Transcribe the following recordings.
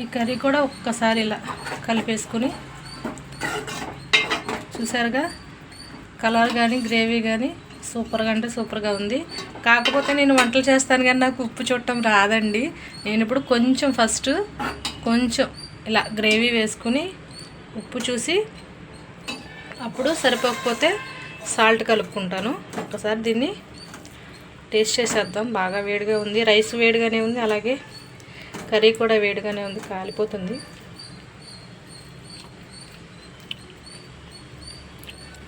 ఈ కర్రీ కూడా ఒక్కసారి ఇలా కలిపేసుకుని చూసారుగా? కలర్ కానీ గ్రేవీ కానీ సూపర్గా అంటే సూపర్గా ఉంది. కాకపోతే నేను వంటలు చేస్తాను కానీ నాకు ఉప్పు చుట్టం రాదండి. నేను ఇప్పుడు కొంచెం ఫస్ట్ కొంచెం ఇలా గ్రేవీ వేసుకుని ఉప్పు చూసి అప్పుడు సరిపోకపోతే సాల్ట్ కలుపుకుంటాను. ఒక్కసారి దీన్ని టేస్ట్ చేసేద్దాం. బాగా వేడిగా ఉంది. రైస్ వేడిగానే ఉంది. అలాగే కర్రీ కూడా వేడిగానే ఉంది కాలిపోతుంది.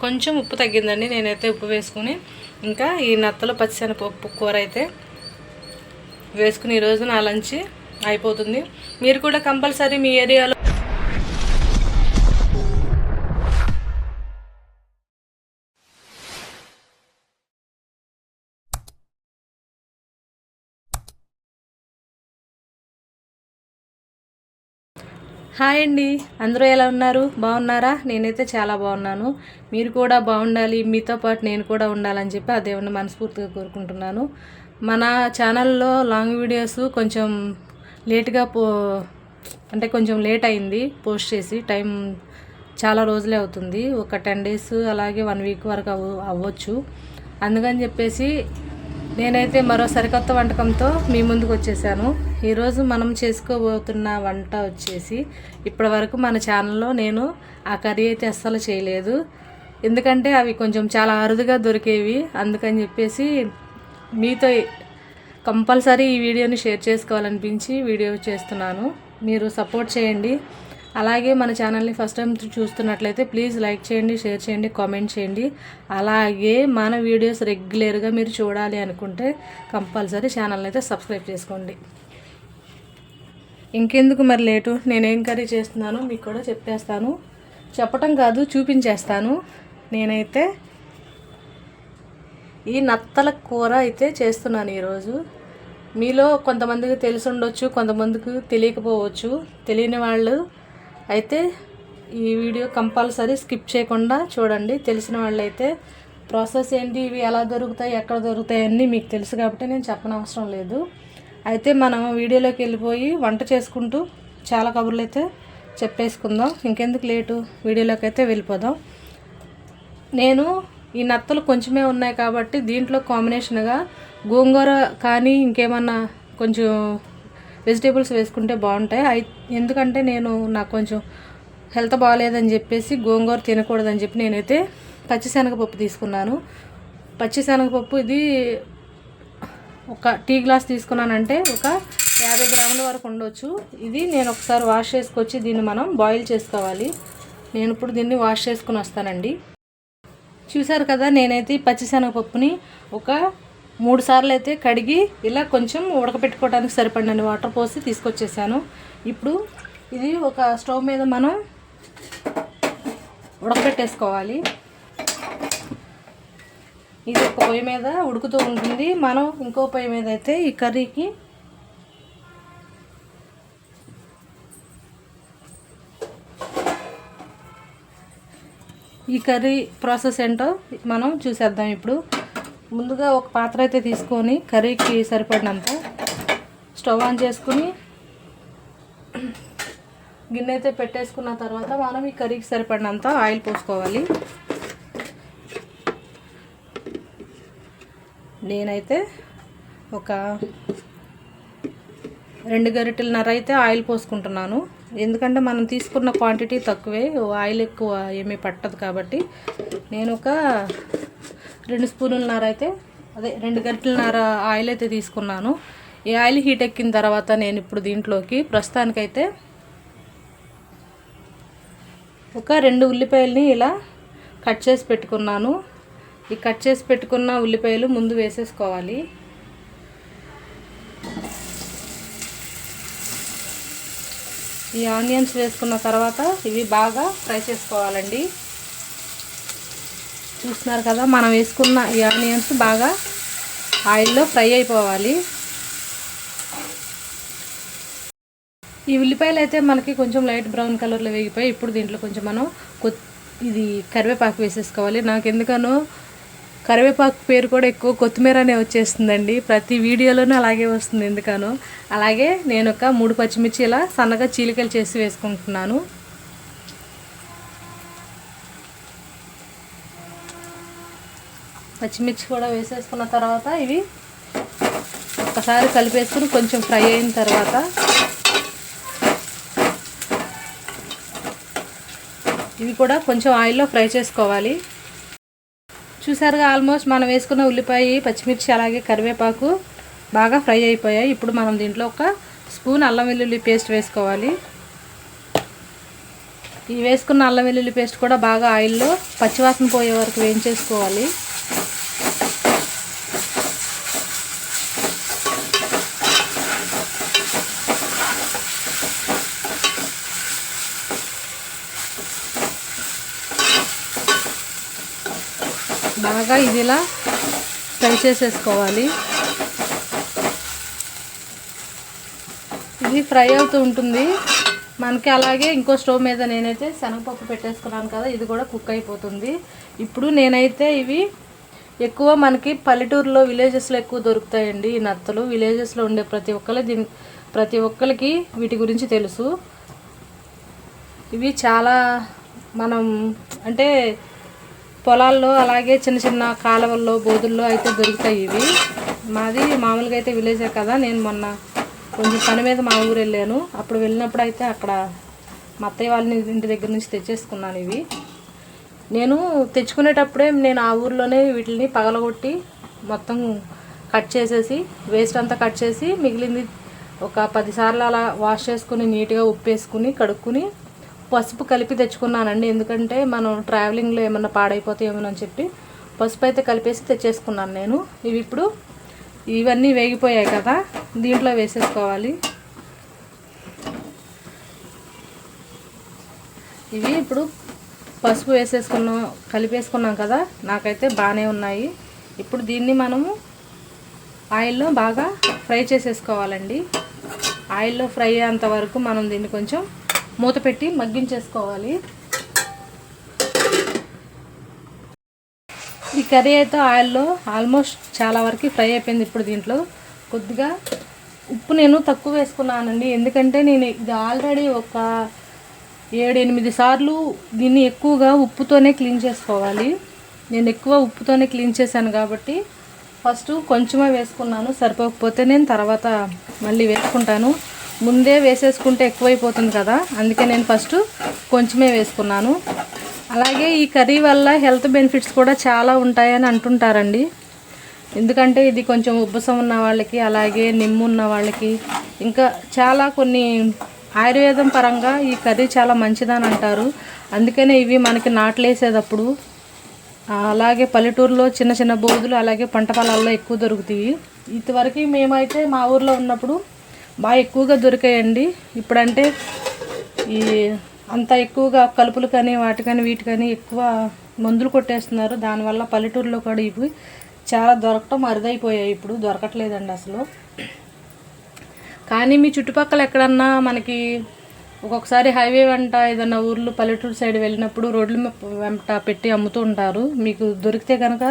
కొంచెం ఉప్పు తగ్గిందండి నేనైతే ఉప్పు వేసుకుని ఇంకా ఈ నత్తలు పచ్చిశనగపప్పు కూర అయితే వేసుకుని ఈరోజు నా లంచ్ అయిపోతుంది. మీరు కూడా కంపల్సరీ మీ ఏరియాలో హాయ్ అండి. అందరూ ఎలా ఉన్నారు? బాగున్నారా? నేనైతే చాలా బాగున్నాను. మీరు కూడా బాగుండాలి. మీతో పాటు నేను కూడా ఉండాలని చెప్పి ఆ దేవుని మనస్ఫూర్తిగా కోరుకుంటున్నాను. మన ఛానల్లో లాంగ్ వీడియోస్ కొంచెం లేట్గా పో అంటే కొంచెం లేట్ అయింది. పోస్ట్ చేసి టైం చాలా రోజులే అవుతుంది. ఒక టెన్ డేస్ అలాగే వన్ వీక్ వరకు అవ్వచ్చు. అందుకని చెప్పేసి నేనైతే మరో సరికొత్త వంటకంతో మీ ముందుకు వచ్చేసాను. ఈరోజు మనం చేసుకోబోతున్న వంట వచ్చేసి ఇప్పటి వరకు మన ఛానల్లో నేను ఆ కర్రీ అయితే అస్సలు చేయలేదు. ఎందుకంటే అవి కొంచెం చాలా అరుదుగా దొరికేవి. అందుకని చెప్పేసి మీతో కంపల్సరీ ఈ వీడియోని షేర్ చేసుకోవాలనిపించి వీడియో చేస్తున్నాను. మీరు సపోర్ట్ చేయండి. అలాగే మన ఛానల్ని ఫస్ట్ టైం చూస్తున్నట్లయితే ప్లీజ్ లైక్ చేయండి షేర్ చేయండి కామెంట్ చేయండి. అలాగే మన వీడియోస్ రెగ్యులర్గా మీరు చూడాలి అనుకుంటే కంపల్సరీ ఛానల్ని అయితే సబ్స్క్రైబ్ చేసుకోండి. ఇంకెందుకు మరి లేటు? నేనేం కర్రీ చేస్తున్నానో మీకు కూడా చెప్పేస్తాను. చెప్పటం కాదు చూపించేస్తాను. నేనైతే ఈ నత్తల కూర అయితే చేస్తున్నాను ఈరోజు. మీలో కొంతమందికి తెలిసి ఉండొచ్చు కొంతమందికి తెలియకపోవచ్చు. తెలియని వాళ్ళు అయితే ఈ వీడియో కంపల్సరీ స్కిప్ చేయకుండా చూడండి. తెలిసిన వాళ్ళైతే ప్రాసెస్ ఏంటి ఇవి ఎలా దొరుకుతాయి ఎక్కడ దొరుకుతాయి అన్నీ మీకు తెలుసు కాబట్టి నేను చెప్పనవసరం లేదు. అయితే మనం వీడియోలోకి వెళ్ళిపోయి వంట చేసుకుంటూ చాలా కబుర్లు అయితే చెప్పేసుకుందాం. ఇంకెందుకు లేటు? వీడియోలోకి అయితే వెళ్ళిపోదాం. నేను ఈ నత్తలు కొంచెమే ఉన్నాయి కాబట్టి దీంట్లో కాంబినేషన్గా గోంగూర కానీ ఇంకేమన్నా కొంచెం వెజిటేబుల్స్ వేసుకుంటే బాగుంటాయి. అయి ఎందుకంటే నేను నాకు కొంచెం హెల్త్ బాగాలేదని చెప్పేసి గోంగూర తినకూడదని చెప్పి నేనైతే పచ్చిశనగపప్పు తీసుకున్నాను. పచ్చిశనగపప్పు ఇది ఒక టీ గ్లాస్ తీసుకున్నానంటే ఒక యాభై గ్రాముల వరకు ఉండొచ్చు. ఇది నేను ఒకసారి వాష్ చేసుకొచ్చి దీన్ని మనం బాయిల్ చేసుకోవాలి. నేను ఇప్పుడు దీన్ని వాష్ చేసుకుని వస్తానండి. చూసారు కదా నేనైతే పచ్చిశనగపప్పుని ఒక మూడు సార్లు అయితే కడిగి ఇలా కొంచెం ఉడకపెట్టుకోవడానికి సరిపడినని వాటర్ పోసి తీసుకొచ్చేసాను. ఇప్పుడు ఇది ఒక స్టవ్ మీద మనం ఉడకపెట్టేసుకోవాలి. ఇది ఒక పొయ్యి మీద ఉడుకుతూ ఉంటుంది. మనం ఇంకో పొయ్యి మీద అయితే ఈ కర్రీకి ఈ కర్రీ ప్రాసెస్ ఏంటో మనం చూసేద్దాం ఇప్పుడు. ముందుగా ఒక పాత్ర అయితే తీసుకొని కర్రీకి సరిపడినంత స్టవ్ ఆన్ చేసుకుని గిన్నె అయితే పెట్టేసుకున్న తర్వాత మనం ఈ కర్రీకి సరిపడినంత ఆయిల్ పోసుకోవాలి. నేనైతే ఒక రెండు గరిటెలన్నర అయితే ఆయిల్ పోసుకుంటున్నాను. ఎందుకంటే మనం తీసుకున్న క్వాంటిటీ తక్కువే ఆయిల్ ఎక్కువ ఏమీ పట్టదు కాబట్టి. నేను ఒక రెండు స్పూన్లన్నర అయితే అదే రెండు గంటలన్నర ఆయిల్ అయితే తీసుకున్నాను. ఈ ఆయిల్ హీట్ ఎక్కిన తర్వాత నేను ఇప్పుడు దీంట్లోకి ప్రస్తుతానికైతే ఒక రెండు ఉల్లిపాయలని ఇలా కట్ చేసి పెట్టుకున్నాను. ఈ కట్ చేసి పెట్టుకున్న ఉల్లిపాయలు ముందు వేసేసుకోవాలి. ఈ ఆనియన్స్ వేసుకున్న తర్వాత ఇవి బాగా ఫ్రై చేసుకోవాలండి. చూస్తున్నారు కదా మనం వేసుకున్న ఈ ఆనియన్స్ బాగా ఆయిల్లో ఫ్రై అయిపోవాలి. ఈ ఉల్లిపాయలు అయితే మనకి కొంచెం లైట్ బ్రౌన్ కలర్లో వేగిపోయి ఇప్పుడు దీంట్లో కొంచెం మనం ఇది కరివేపాకు వేసేసుకోవాలి. నాకు ఎందుకనో కరివేపాకు పేరు కూడా ఎక్కువ కొత్తిమీర అనే వచ్చేస్తుందండి. ప్రతి వీడియోలోనూ అలాగే వస్తుంది ఎందుకనో. అలాగే నేను ఒక మూడు పచ్చిమిర్చి ఇలా సన్నగా చీలికలు చేసి వేసుకుంటున్నాను. పచ్చిమిర్చి కూడా వేసేసుకున్న తర్వాత ఇవి ఒకసారి కలిపేసుకుని కొంచెం ఫ్రై అయిన తర్వాత ఇవి కూడా కొంచెం ఆయిల్లో ఫ్రై చేసుకోవాలి. చూసారుగా ఆల్మోస్ట్ మనం వేసుకున్న ఉల్లిపాయ పచ్చిమిర్చి అలాగే కరివేపాకు బాగా ఫ్రై అయిపోయాయి. ఇప్పుడు మనం దీంట్లో ఒక స్పూన్ అల్లం వెల్లుల్లి పేస్ట్ వేసుకోవాలి. ఈ వేసుకున్న అల్లం వెల్లుల్లి పేస్ట్ కూడా బాగా ఆయిల్లో పచ్చివాసన పోయే వరకు వేయించేసుకోవాలి. బాగా ఇది ఇలా ఫ్రై చేసేసుకోవాలి. ఇది ఫ్రై అవుతూ ఉంటుంది. మనకి అలాగే ఇంకో స్టవ్ మీద నేనైతే శనగపప్పు పెట్టేసుకున్నాను కదా ఇది కూడా కుక్ అయిపోతుంది. ఇప్పుడు నేనైతే ఇవి ఎక్కువ మనకి పల్లెటూరులో విలేజెస్లో ఎక్కువ దొరుకుతాయండి ఈ నత్తలు. విలేజెస్లో ఉండే ప్రతి ఒక్కరు దీని ప్రతి ఒక్కరికి వీటి గురించి తెలుసు. ఇవి చాలా మనం అంటే పొలాల్లో అలాగే చిన్న చిన్న కాలువల్లో బోధుల్లో అయితే దొరుకుతాయి ఇవి. మాది మామూలుగా అయితే విలేజే కదా. నేను మొన్న కొంచెం పని మీద మా ఊరు వెళ్ళాను. అప్పుడు వెళ్ళినప్పుడు అయితే అక్కడ మా అత్తయ్య వాళ్ళని ఇంటి దగ్గర నుంచి తెచ్చేసుకున్నాను ఇవి. నేను తెచ్చుకునేటప్పుడే నేను ఆ ఊర్లోనే వీటిని పగలగొట్టి మొత్తం కట్ చేసేసి వేస్ట్ అంతా కట్ చేసి మిగిలింది ఒక పదిసార్లు అలా వాష్ చేసుకుని నీట్గా ఉప్పు వేసుకుని కడుక్కుని పసుపు కలిపి తెచ్చుకున్నానండి. ఎందుకంటే మనం ట్రావెలింగ్లో ఏమన్నా పాడైపోతాయేమోనని చెప్పి పసుపు అయితే కలిపేసి తెచ్చేసుకున్నాను నేను. ఇవి ఇప్పుడు ఇవన్నీ వేగిపోయాయి కదా దీంట్లో వేసేసుకోవాలి. ఇవి ఇప్పుడు పసుపు వేసేసుకున్నాం కలిపేసుకున్నాం కదా నాకైతే బాగానే ఉన్నాయి. ఇప్పుడు దీన్ని మనము ఆయిల్లో బాగా ఫ్రై చేసేసుకోవాలండి. ఆయిల్లో ఫ్రై అయ్యేంత వరకు మనం దీన్ని కొంచెం మూత పెట్టి మగ్గించేసుకోవాలి. ఈ కర్రీ అయితే ఆయిల్లో ఆల్మోస్ట్ చాలా వరకు ఫ్రై అయిపోయింది ఇప్పుడు దీంట్లో. కొద్దిగా ఉప్పు నేను తక్కువ వేసుకున్నానండి. ఎందుకంటే నేను ఇది ఆల్రెడీ ఒక ఏడు ఎనిమిది సార్లు దీన్ని ఎక్కువగా ఉప్పుతోనే క్లీన్ చేసుకోవాలి. నేను ఎక్కువ ఉప్పుతోనే క్లీన్ చేశాను కాబట్టి ఫస్ట్ కొంచెమే వేసుకున్నాను. సరిపోకపోతే నేను తర్వాత మళ్ళీ వేసుకుంటాను. ముందే వేసేసుకుంటే ఎక్కువైపోతుంది కదా. అందుకే నేను ఫస్ట్ కొంచెమే వేసుకున్నాను. అలాగే ఈ కర్రీ వల్ల హెల్త్ బెనిఫిట్స్ కూడా చాలా ఉంటాయని అంటుంటారండి. ఎందుకంటే ఇది కొంచెం ఉబ్బసం ఉన్న వాళ్ళకి అలాగే నిమ్ము ఉన్న వాళ్ళకి ఇంకా చాలా కొన్ని ఆయుర్వేదం పరంగా ఈ కర్రీ చాలా మంచిదని అంటారు. అందుకనే ఇవి మనకి నాట్లేసేటప్పుడు అలాగే పల్లెటూరులో చిన్న చిన్న బోధులు అలాగే పంట పొలాల్లో ఎక్కువ దొరుకుతాయి. ఇంతవరకు మేమైతే మా ఊర్లో ఉన్నప్పుడు బాగా ఎక్కువగా దొరికాయండి. ఇప్పుడంటే ఈ అంత ఎక్కువగా కలుపులు కానీ వాటికని వీటికని ఎక్కువ మందులు కొట్టేస్తున్నారు. దానివల్ల పల్లెటూరులో కూడా ఇవి చాలా దొరకటం అరుదైపోయాయి. ఇప్పుడు దొరకట్లేదండి అసలు. కానీ మీ చుట్టుపక్కల ఎక్కడన్నా మనకి ఒక్కొక్కసారి హైవే వెంట ఏదన్నా ఊర్లు పల్లెటూరు సైడ్ వెళ్ళినప్పుడు రోడ్ల వెంట పెట్టి అమ్ముతూ ఉంటారు. మీకు దొరికితే కనుక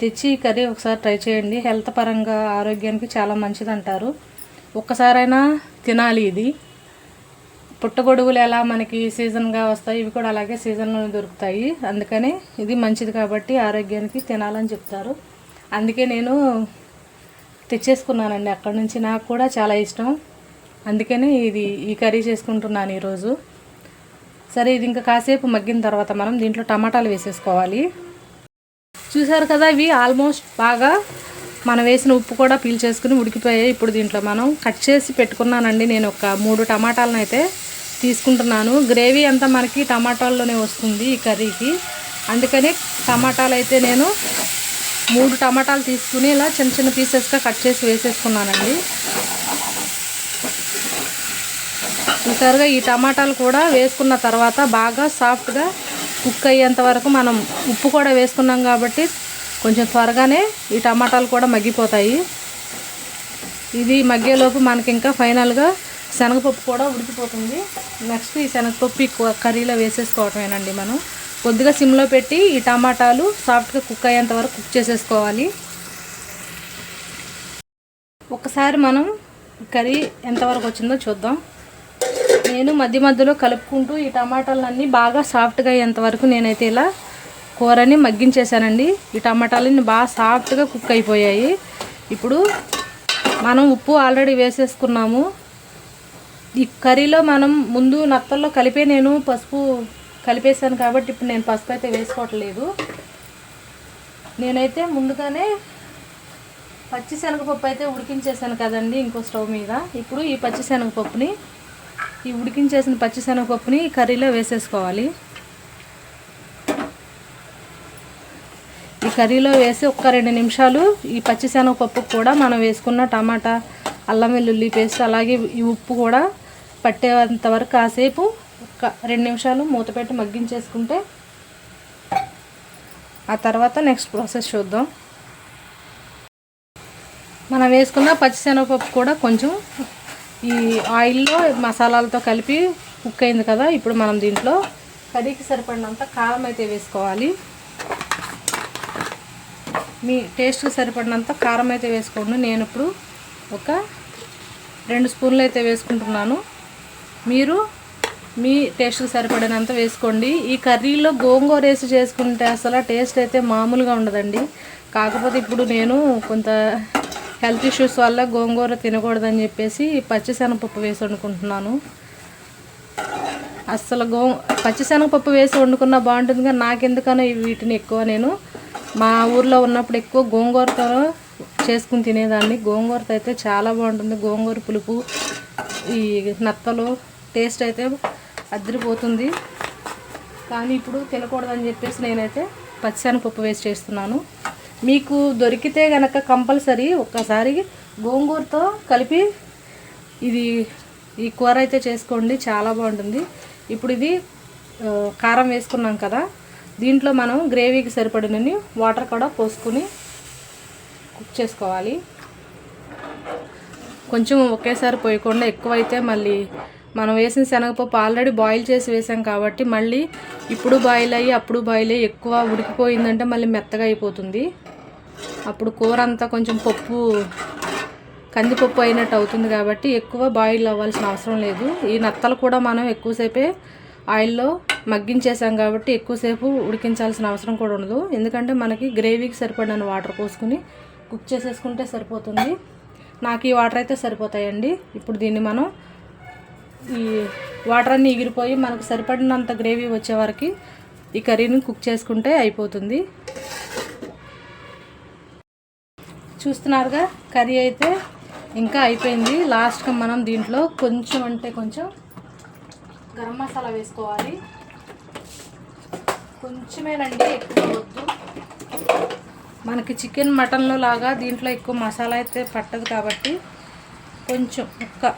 తెచ్చి ఈ కర్రీ ఒకసారి ట్రై చేయండి. హెల్త్ పరంగా ఆరోగ్యానికి చాలా మంచిది అంటారు ఒక్కసారైనా తినాలి ఇది. పుట్టగొడుగులు ఎలా మనకి సీజన్గా వస్తాయి ఇవి కూడా అలాగే సీజన్లో దొరుకుతాయి. అందుకని ఇది మంచిది కాబట్టి ఆరోగ్యానికి తినాలని చెప్తారు. అందుకే నేను తెచ్చేసుకున్నానండి. అక్కడి నుంచి నాకు కూడా చాలా ఇష్టం. అందుకనే ఇది ఈ కర్రీ చేసుకుంటున్నాను ఈరోజు. సరే ఇది ఇంకా కాసేపు మగ్గిన తర్వాత మనం దీంట్లో టమాటాలు వేసేసుకోవాలి. చూసారు కదా ఇవి ఆల్మోస్ట్ బాగా మనం వేసిన ఉప్పు కూడా పీల్చేసుకుని ఉడికిపోయాయి. ఇప్పుడు దీంట్లో మనం కట్ చేసి పెట్టుకున్నానండి. నేను ఒక మూడు టమాటాలను అయితే తీసుకుంటున్నాను. గ్రేవీ అంతా మనకి టమాటాల్లోనే వస్తుంది ఈ కర్రీకి. అందుకని టమాటాలు అయితే నేను మూడు టమాటాలు తీసుకుని ఇలా చిన్న చిన్న పీసెస్గా కట్ చేసి వేసేసుకున్నానండి. ఈసారిగా ఈ టమాటాలు కూడా వేసుకున్న తర్వాత బాగా సాఫ్ట్గా కుక్ అయ్యేంత వరకు మనం ఉప్పు కూడా వేసుకున్నాం కాబట్టి కొంచెం త్వరగానే ఈ టమాటాలు కూడా మగ్గిపోతాయి. ఇది మగ్గేలోపు మనకి ఇంకా ఫైనల్గా శనగపప్పు కూడా ఉడికిపోతుంది. నెక్స్ట్ ఈ శనగపప్పు ఈ కర్రీలో వేసేసుకోవటమేనండి మనం. కొద్దిగా సిమ్లో పెట్టి ఈ టమాటాలు సాఫ్ట్గా కుక్ అయ్యేంత వరకు కుక్ చేసేసుకోవాలి. ఒకసారి మనం కర్రీ ఎంతవరకు వచ్చిందో చూద్దాం. నేను మధ్య మధ్యలో కలుపుకుంటూ ఈ టమాటాలన్నీ బాగా సాఫ్ట్గా అయ్యేంత వరకు నేనైతే ఇలా కూరని మగ్గించేసానండి ఈ టమాటాలన్నీ బాగా సాఫ్ట్గా కుక్ అయిపోయాయి. ఇప్పుడు మనం ఉప్పు ఆల్రెడీ వేసేసుకున్నాము. ఈ కర్రీలో మనం ముందు నత్తల్లో కలిపే నేను పసుపు కలిపేసాను కాబట్టి ఇప్పుడు నేను పసుపు అయితే వేసుకోవట్లేదు. నేనైతే ముందుగానే పచ్చి శనగపప్పు అయితే ఉడికించేసాను కదండి ఇంకో స్టవ్ మీద. ఇప్పుడు ఈ పచ్చి శనగపప్పుని ఈ ఉడికించేసిన పచ్చి శనగపప్పుని ఈ కర్రీలో వేసేసుకోవాలి. ఈ కర్రీలో వేసి ఒక్క రెండు నిమిషాలు ఈ పచ్చిశనగపప్పు కూడా మనం వేసుకున్న టమాటా అల్లం వెల్లుల్లి పేస్ట్ అలాగే ఈ ఉప్పు కూడా పట్టేంత వరకు కాసేపు ఒక రెండు నిమిషాలు మూత పెట్టి మగ్గించేసుకుంటే ఆ తర్వాత నెక్స్ట్ ప్రాసెస్ చూద్దాం. మనం వేసుకున్న పచ్చిశనగపప్పు కూడా కొంచెం ఈ ఆయిల్లో మసాలాలతో కలిపి కుక్ అయింది కదా ఇప్పుడు మనం దీంట్లో కర్రీకి సరిపడినంత కారం అయితే వేసుకోవాలి. మీ టేస్ట్కి సరిపడినంత కారం అయితే వేసుకోండి. నేను ఇప్పుడు ఒక రెండు స్పూన్లు అయితే వేసుకుంటున్నాను. మీరు మీ టేస్ట్కి సరిపడినంత వేసుకోండి. ఈ కర్రీలో గోంగూర వేసి చేసుకుంటే అసలు టేస్ట్ అయితే మామూలుగా ఉండదండి. కాకపోతే ఇప్పుడు నేను కొంత హెల్త్ ఇష్యూస్ వల్ల గోంగూర తినకూడదని చెప్పేసి పచ్చిశనగపప్పు వేసి వండుకుంటున్నాను. అస్సలు గో పచ్చిశనగపప్పు వేసి వండుకున్నా బాగుంటుంది కానీ నాకెందుకనో వీటిని ఎక్కువ నేను. మా ఊర్లో ఉన్నప్పుడు ఎక్కువ గోంగూరతో చేసుకుని తినేదాన్ని. గోంగూరతో అయితే చాలా బాగుంటుంది. గోంగూర పులుపు ఈ నత్తలు టేస్ట్ అయితే అదిరిపోతుంది. కానీ ఇప్పుడు తినకూడదని చెప్పేసి నేనైతే పచ్చిశనగపప్పు వేసి చేస్తున్నాను. మీకు దొరికితే గనక కంపల్సరీ ఒక్కసారి గోంగూరతో కలిపి ఇది ఈ కూర అయితే చేసుకోండి. చాలా బాగుంటుంది. ఇప్పుడు ఇది కారం వేసుకున్నాం కదా దీంట్లో మనం గ్రేవీకి సరిపడినని వాటర్ కూడా పోసుకుని కుక్ చేసుకోవాలి. కొంచెం ఒకేసారి పోయకుండా ఎక్కువైతే మళ్ళీ మనం వేసిన శనగపప్పు ఆల్రెడీ బాయిల్ చేసి వేసాం కాబట్టి మళ్ళీ ఇప్పుడు బాయిల్ అయ్యి అప్పుడు బాయిల్ అయ్యి ఎక్కువ ఉడికిపోయిందంటే మళ్ళీ మెత్తగా అయిపోతుంది. అప్పుడు కూర అంతా కొంచెం పప్పు కందిపప్పు అయినట్టు అవుతుంది కాబట్టి ఎక్కువ బాయిల్ అవ్వాల్సిన అవసరం లేదు. ఈ నత్తలు కూడా మనం ఎక్కువసేపే ఆయిల్లో మగ్గించేసాం కాబట్టి ఎక్కువసేపు ఉడికించాల్సిన అవసరం కూడా ఉండదు. ఎందుకంటే మనకి గ్రేవీకి సరిపడిన వాటర్ పోసుకుని కుక్ చేసేసుకుంటే సరిపోతుంది. నాకు ఈ వాటర్ అయితే సరిపోతాయండి. ఇప్పుడు దీన్ని మనం ఈ వాటర్ అన్నీ ఎగిరిపోయి మనకు సరిపడినంత గ్రేవీ వచ్చే వరకు ఈ కర్రీని కుక్ చేసుకుంటే అయిపోతుంది. చూస్తున్నారుగా కర్రీ అయితే ఇంకా అయిపోయింది. లాస్ట్గా మనం దీంట్లో కొంచెం అంటే కొంచెం గరం మసాలా వేసుకోవాలి. కొంచెమేనండి ఎక్కువ వద్దు. మనకి చికెన్ మటన్లో లాగా దీంట్లో ఎక్కువ మసాలా అయితే పట్టదు కాబట్టి కొంచెం ఒక్క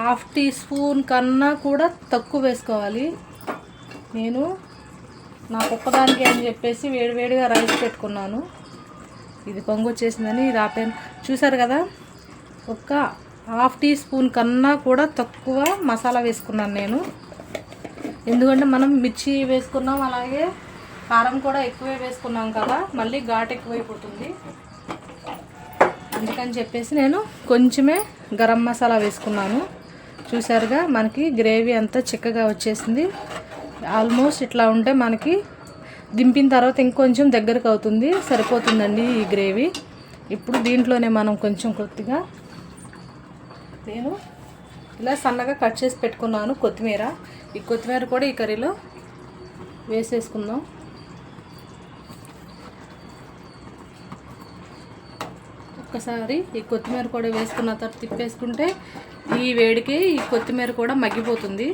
హాఫ్ టీ స్పూన్ కన్నా కూడా తక్కువ వేసుకోవాలి. నేను నాకు ఒక్కదానికి అని చెప్పేసి వేడివేడిగా రైస్ పెట్టుకున్నాను. ఇది పొంగు వచ్చేసిందని ఇది ఆపాను చూసారు కదా? ఒక హాఫ్ టీ స్పూన్ కన్నా కూడా తక్కువ మసాలా వేసుకున్నాను నేను. ఎందుకంటే మనం మిర్చి వేసుకున్నాం అలాగే కారం కూడా ఎక్కువే వేసుకున్నాం కదా మళ్ళీ ఘాట్ ఎక్కువైపోతుంది. అందుకని చెప్పేసి నేను కొంచెమే గరం మసాలా వేసుకున్నాను. చూసారుగా మనకి గ్రేవీ అంతా చిక్కగా వచ్చేసింది. ఆల్మోస్ట్ ఇట్లా ఉంటే మనకి దింపిన తర్వాత ఇంకొంచెం దగ్గరకు అవుతుంది సరిపోతుందండి ఈ గ్రేవీ. ఇప్పుడు దీంట్లోనే మనం కొంచెం కొద్దిగా నేను ఇలా సన్నగా కట్ చేసి పెట్టుకున్నాను కొత్తిమీర. ఈ కొత్తిమీర కూడా ఈ కర్రీలో వేసేసుకుందాం. ఒక్కసారి ఈ కొత్తిమీర కూడా వేసుకున్న తర్వాత తిప్పేసుకుంటే ఈ వేడికి ఈ కొత్తిమీర కూడా మగ్గిపోతుంది.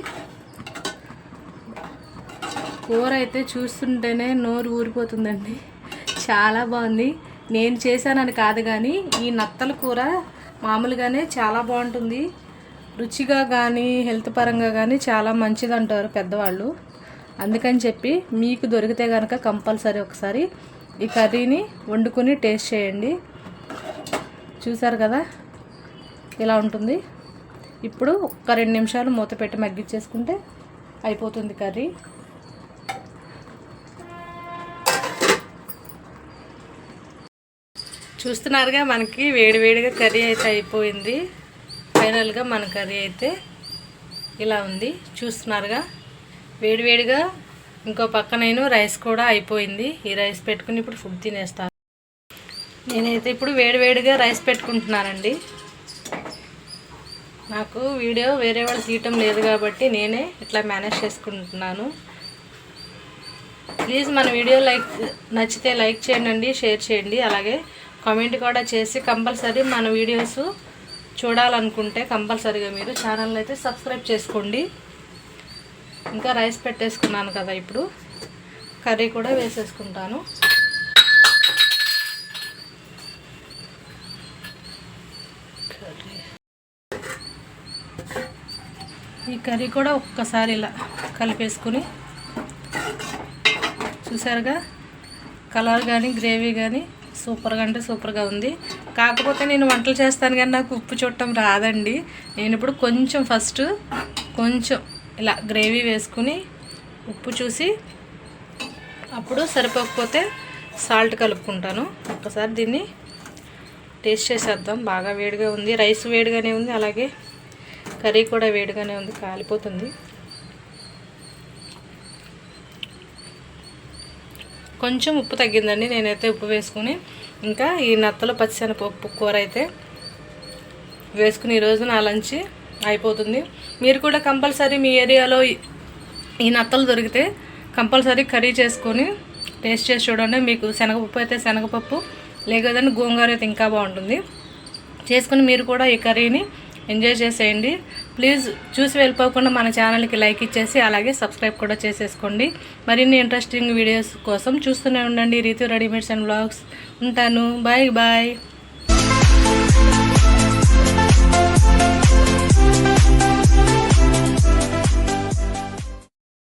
కూర అయితే చూస్తుంటేనే నోరు ఊరిపోతుందండి. చాలా బాగుంది. నేను చేశానని కాదు కానీ ఈ నత్తల కూర మామూలుగానే చాలా బాగుంటుంది. రుచిగా కానీ హెల్త్ పరంగా కానీ చాలా మంచిది అంటారు పెద్దవాళ్ళు. అందుకని చెప్పి మీకు దొరికితే కనుక కంపల్సరీ ఒకసారి ఈ కర్రీని వండుకొని టేస్ట్ చేయండి. చూసారు కదా? ఇలా ఉంటుంది. ఇప్పుడు ఒక రెండు నిమిషాలు మూత పెట్టి మగ్గిచ్చేసుకుంటే అయిపోతుంది కర్రీ. చూస్తున్నారుగా మనకి వేడివేడిగా కర్రీ అయితే అయిపోయింది. ఫైనల్గా మన కర్రీ అయితే ఇలా ఉంది. చూస్తున్నారుగా వేడివేడిగా ఇంకో పక్కనైనా నేను రైస్ కూడా అయిపోయింది. ఈ రైస్ పెట్టుకుని ఇప్పుడు ఫుడ్ తినేస్తాను నేనైతే ఇప్పుడు వేడివేడిగా రైస్ పెట్టుకుంటున్నానండి. నాకు వీడియో వేరే వాళ్ళు తీయటం లేదు కాబట్టి నేనే ఇట్లా మేనేజ్ చేసుకుంటున్నాను. ప్లీజ్ మన వీడియో లైక్ నచ్చితే లైక్ చేయండి షేర్ చేయండి. అలాగే కామెంట్ కూడా చేసి కంపల్సరీ మన వీడియోస్ చూడాలనుకుంటే కంపల్సరీగా మీరు ఛానల్ అయితే సబ్స్క్రైబ్ చేసుకోండి. ఇంకా రైస్ పెట్టేసుకున్నాను కదా ఇప్పుడు. కర్రీ కూడా వేసేసుకుంటాను. ఈ కర్రీ కూడా ఒక్కసారి ఇలా కలిపేసుకుని చూసారుగా? కలర్ కానీ గ్రేవీ కానీ సూపర్గా అంటే సూపర్గా ఉంది. కాకపోతే నేను వంటలు చేస్తాను కానీ నాకు ఉప్పు చుట్టం రాదండి. నేను ఇప్పుడు కొంచెం ఫస్ట్ కొంచెం ఇలా గ్రేవీ వేసుకుని ఉప్పు చూసి అప్పుడు సరిపోకపోతే సాల్ట్ కలుపుకుంటాను. ఒకసారి దీన్ని టేస్ట్ చేసేద్దాం. బాగా వేడిగా ఉంది. రైస్ వేడిగానే ఉంది. అలాగే కర్రీ కూడా వేడిగానే ఉంది. కాలిపోతుంది. కొంచెం ఉప్పు తగ్గిందండి. నేనైతే ఉప్పు వేసుకుని ఇంకా ఈ నత్తలు పచ్చిశనగపప్పు కూర అయితే వేసుకుని ఈరోజు నా లంచ్ అయిపోతుంది. మీరు కూడా కంపల్సరీ మీ ఏరియాలో ఈ- ఈ నత్తలు దొరికితే కంపల్సరీ కర్రీ చేసుకొని టేస్ట్ చేసి చూడండి. మీకు శనగపప్పు అయితే శనగపప్పు లేకపోతే గోంగూర అయితే ఇంకా బాగుంటుంది. చేసుకుని మీరు కూడా ఈ కర్రీని ఎంజాయ్ చేసేయండి. ప్లీజ్ చూసి వెళ్ళిపోకుండా మన ఛానల్కి లైక్ ఇచ్చేసి అలాగే సబ్స్క్రైబ్ కూడా చేసేసుకోండి. మరిన్ని ఇంట్రెస్టింగ్ వీడియోస్ కోసం చూస్తూనే ఉండండి. రీతు రెడీమేడ్స్ అండ్ బ్లాగ్స్ ఉంటాను. Bye bye.